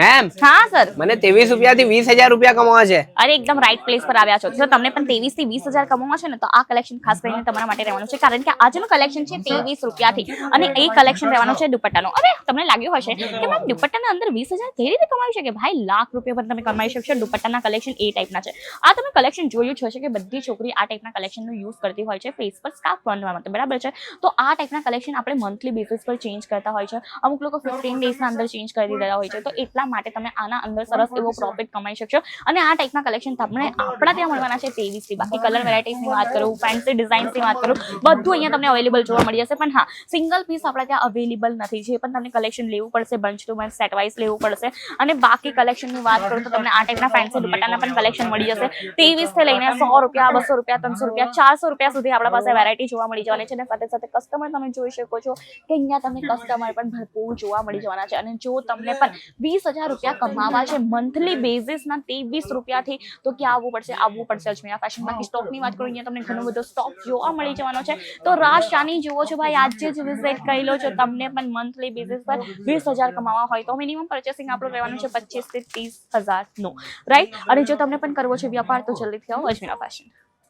Ma'am હા sir. મને ત્રેવીસ રૂપિયા થી વીસ હજાર રૂપિયા કમાવા છે. અરે એકદમ રાઈટ પ્લેસ પર આવ્યા છો. સર તમને પણ ત્રેવીસથી વીસ હજાર કમાવા છે ને તો આ કલેક્શન ખાસ કરીને તમારા માટે રહેવાનું છે. કારણ કે આજનું કલેક્શન છે ત્રેવીસ રૂપિયાથી. અને એ કલેક્શન રહેવાનું છે દુપટ્ટાનું. અરે તમને લાગ્યું હશે કે મેમ દુપટ્ટાના અંદર વીસ હજાર કેવી રીતે કમાવી શકે? ભાઈ લાખ રૂપિયા પર તમે કમાઈ શકશો. દુપટ્ટાના કલેક્શન એ ટાઈપના છે. આ તમે કલેક્શન જોયું જ હશે કે બધી છોકરી આ ટાઈપના કલેક્શનનો યુઝ કરતી હોય છે. ફેસ પર સ્કાર્ફ બાંધવા માટે બરાબર છે? તો આ ટાઈપના કલેક્શન આપણે મંથલી બેસિસ પર ચેન્જ કરતા હોય છે. અમુક લોકો ફિફ્ટીન ડેઝના અંદર ચેન્જ કરી દેતા હોય છે. તો એટલા માટે તમે આના અંદર સરસ એવો પ્રોફિટ કમાઈ શકશો. અને આ ટાઈપના કલેક્શન તમને આપણા ત્યાં મળવાના છે તેવીસથી બાકી કલર વેરાયટીઝની વાત કરું ફેન્સી ડિઝાઇન્સની વાત કરું બધું અહીંયા તમને અવેલેબલ જોવા મળી જશે. પણ હા સિંગલ પીસ આપણા ત્યાં અવેલેબલ નથી જે પણ તમને કલેક્શન લેવું પડશે bunch to bunch set wise લેવું પડશે. અને બાકી કલેક્શનની વાત કરું તો તમને આ ટાઈપના ફેન્સી દુપટ્ટાના પણ કલેક્શન મળી જશે. ત્રેવીસથી લઈને સો રૂપિયા બસો રૂપિયા ત્રણસો રૂપિયા ચારસો રૂપિયા સુધી આપણા પાસે વેરાયટી જોવા મળી જવાની છે. અને સાથે સાથે કસ્ટમર તમે જોઈ શકો છો કે અહીંયા તમને કસ્ટમર પણ ભરપૂર જોવા મળી જવાના છે. અને જો તમને પણ વીસ હજાર રૂપિયા કમાવા છે. મંથલી બેઝિસના ત્રેવીસ રૂપિયાથી તો ક્યાં આવવું પડશે? આવવું પડશે અજમેરા ફેશન બાકી સ્ટોકની વાત કરું, અહીંયા તમને ઘણો બધો સ્ટોક જોવા મળી જવાનો છે. તો રાજ શાની જુઓ છો ભાઈ, આજે જ વિઝિટ કરી લો છો. તમને પણ મંથલી બેઝિસ પર વીસ હજાર કમાવા હોય તો મિનિમમ પરચેસિંગ આપણું રહેવાનું છે પચીસથી ત્રીસ હજારનું રાઈટ અને જો તમને પણ કરવો છે વ્યાપાર તો જલ્દીથી આવો અજમેરા ફેશન